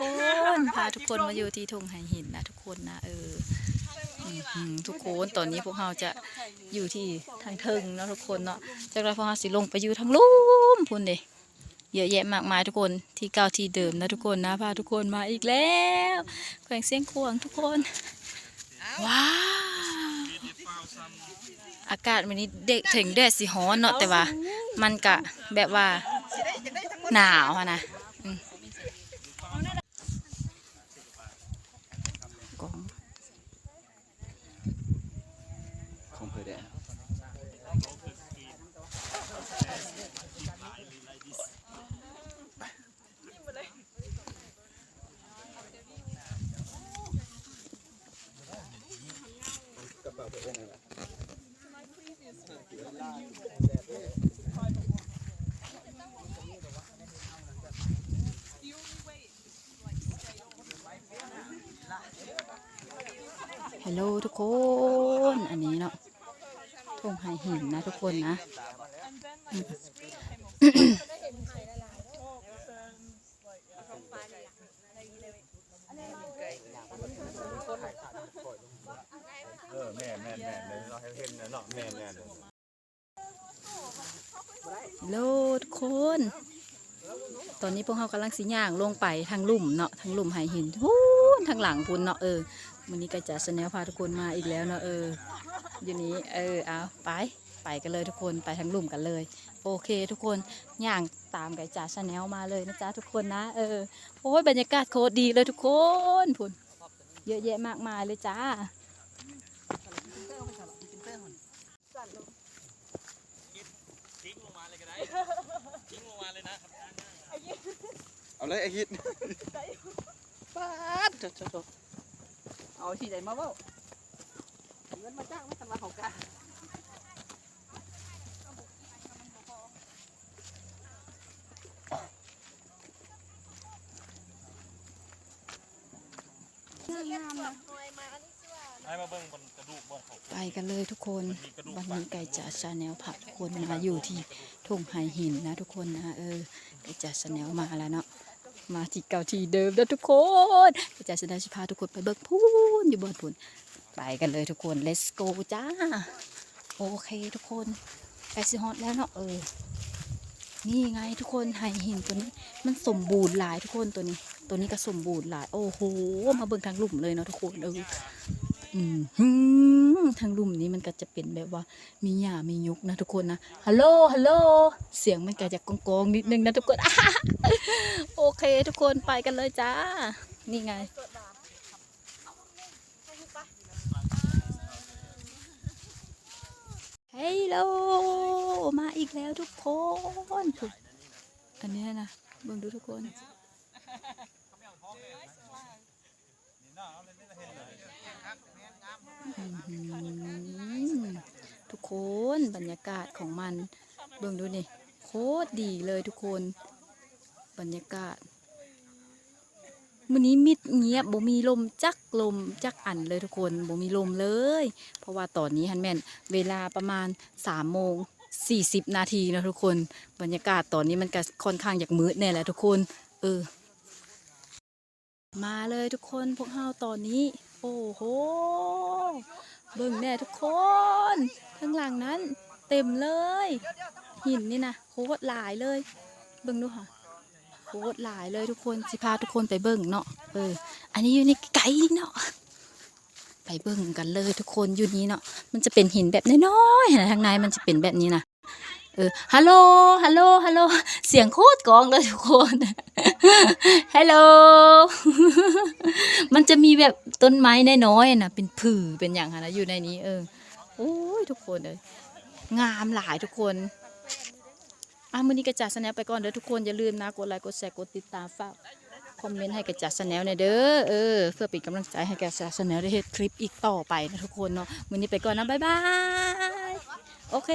คนพาทุกคนมาอยู่ที่ทุ่งไหหินนะทุกคนนะเอออื้อหือทุกคนตอนนี้พวกเราจะอยู่ที่ทางเทิงเนาะทุกคนเนาะจากนั้นพวกเราสิลงไปอยู่ทางลุ่มพุ่นเด้เยอะแยะมากมายทุกคนที่เก่าที่เดิมนะทุกคนนะพาทุกคนมาอีกแล้วแขวงเสียงขวางทุกคน ว้าวอากาศวันนี้เด็กถึงแดดสิฮ้อนเนาะแต่ว่า มันกะแบบว่าหนาวอะนะอืมกอง ของเพื่อแดง ฮัลโหลทุกคน อันนี้เนาะทุ่งไฮหินนะทุกคนนะ เออแม่แม่แม่เลยเราให้เห็นเนาะแม่แม่เลยฮัลโหลทุกคน ตอนนี้พวกเรากำลังสิย่างลงไปทางลุ่มเนาะทางลุ่มไฮหินพูนทางหลังพูนเนาะเออ วันนี้ก็จะสแนลพาทุกคนมาอีกแล้วเนาะเอออยู่นี้เออเอาไปไปกันเลยทุกคนไปทางลุ่มกันเลย โอเคทุกคนย่างตามไก่จ่าชาแนลมาเลยนะจ๊ะทุกคนนะเออโอ้ยบรรยากาศโคตรดีเลยทุกคนพูนเยอะแยะมากมายเลยจ้าเอาเลยไอ้ฮิตป้าดโถโถโถ เอาที่ไหนมาเว้าเอาเงินมาจ้างไม่ทันมาของกาให้มาเบิ่งบนกระดูกบ่เขาไปกันเลยทุกคนวันนี้ไก่จ่าชาแนลผักทุกคนมาอยู่ที่ทุ่งไฮหินนะทุกคนนะเออไก่จ่าชาแนลมาแล้วเนาะ มาที่เก่าที่เดิมแล้วทุกคนอาจารย์ชนะจะพาทุกคนไปเบิกพูนอยู่บนพูนไปกันเลยทุกคน let's go จ้า โอเคทุกคนไปสิฮอตแล้วเนาะเออ นี่ไงทุกคนไฮหินตัวนี้ มันสมบูรณ์หลายทุกคนตัวนี้ ตัวนี้ก็สมบูรณ์หลาย โอ้โห มาเบิ่งทางหลุมเลยเนาะทุกคนเออ อืมทางลุ่มนี้มันก็จะเป็นแบบว่า มีหญ้ามียุกนะทุกคนนะฮัลโหลฮัลโหลเสียงมันก็จะกองๆนิดนึงนะทุกคนโอเค ทุกคนไปกันเลยจ้า นี่ไงเฮ้ยโลมาอีกแล้วทุกคนอันนี้นะเบิ่งดูทุกคนอื้อหือ ทุกคนบรรยากาศของมันเบิ่งดูนี่โคตรดีเลยทุกคน บรรยากาศมื้อนี้มิดเงียบบ่มีลมจักลมจักอันเลยทุกคนบ่มีลมเลย เพราะว่าตอนนี้ฮันแม่นเวลาประมาณ3โมง40นาทีนะทุกคน บรรยากาศตอนนี้มันก็ค่อนข้างอยากมืดแน่แหละทุกคน เออ มาเลยทุกคนพวกเฮาตอนนี้ โอ้โห เบิ่งแน่ทุกคน ข้างหลังนั้น เต็มเลย หินนี่นะโคตรหลายเลย เบิ่งดูค่ะโคตรหลายเลยทุกคนสิพาทุกคนไปเบิ่งเนาะเออ อันนี้อยู่ในไกลเนาะไปเบิ่งกันเลยทุกคนอยู่นี้เนาะมันจะเป็นหินแบบน้อยๆนะทางในมันจะเป็นแบบนี้นะเออฮัลโหลฮัลโหลฮัลโหลเสียงโคตรกองเลยทุกคนฮัลโหลมันจะมีแบบ ต้นไม้น้อยๆนะเป็นผือเป็นอย่างนั้นะอยู่ในนี้ เออโอ้ยทุกคนเลยงามหลายทุกคนอะมื้อนี้กระจัดสแนลไปก่อนเด้อทุกคนอย่าลืมนะกดไลค์กดแชร์กดติดตามฝากคอมเมนต์ให้กระจัดสแนลในอยเด้อเออเพื่อเป็นกำลังใจให้กระจัดสแนลได้เฮ็ดคลิปอีกต่อไปนะทุกคนเนาะมื้อนี้ไปก่อนนะบ๊ายบายโอเค